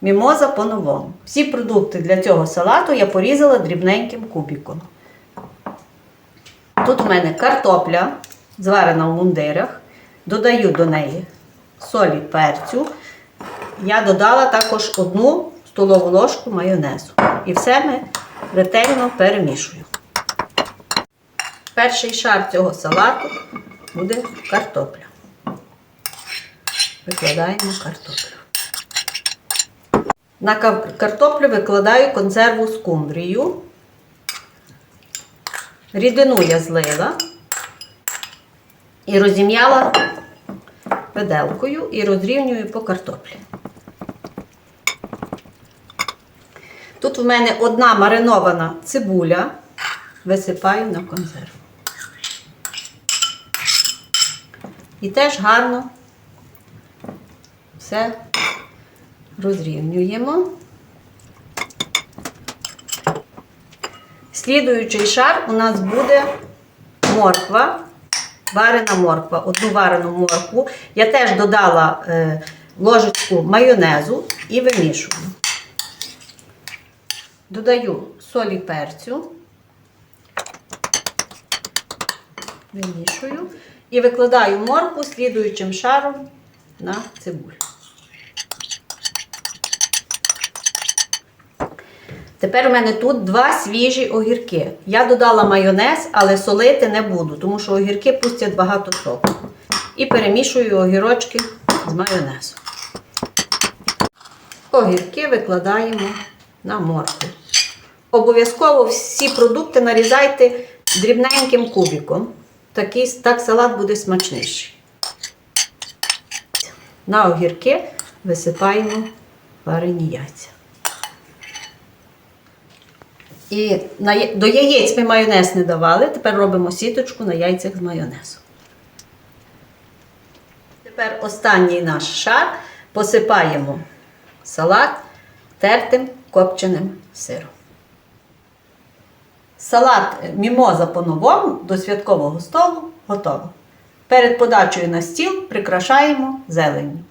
мімоза по-новому. Всі продукти для цього салату я порізала дрібненьким кубиком. Тут у мене картопля, зварена в мундирах. Додаю до неї солі перцю. Я додала також одну столову ложку майонезу. І все ми ретельно перемішую. Перший шар цього салату буде картопля. Викладаємо картоплю. На картоплю викладаю консерву скумбрію. Рідину я злила і розім'яла виделкою і розрівнюю по картоплі. Тут в мене одна маринована цибуля. Висипаю на консерву. І теж гарно все розрівнюємо. Слідуючий шар у нас буде морква, варена морква, одну варену моркву. Я теж додала е, ложечку майонезу і вимішую. Додаю солі перцю, вимішую і викладаю моркву слідуючим шаром на цибулю. Тепер у мене тут два свіжі огірки. Я додала майонез, але солити не буду, тому що огірки пустять багато соку. І перемішую огірочки з майонезом. Огірки викладаємо на моркву. Обов'язково всі продукти нарізайте дрібненьким кубиком. Такий, так салат буде смачніший. На огірки висипаємо варені яйця. І на, до яєць ми майонез не давали. Тепер робимо сіточку на яйцях з майонезом. Тепер останній наш шар посипаємо салат тертим копченим сиром. Салат мімоза по-новому до святкового столу готово. Перед подачею на стіл прикрашаємо зеленню.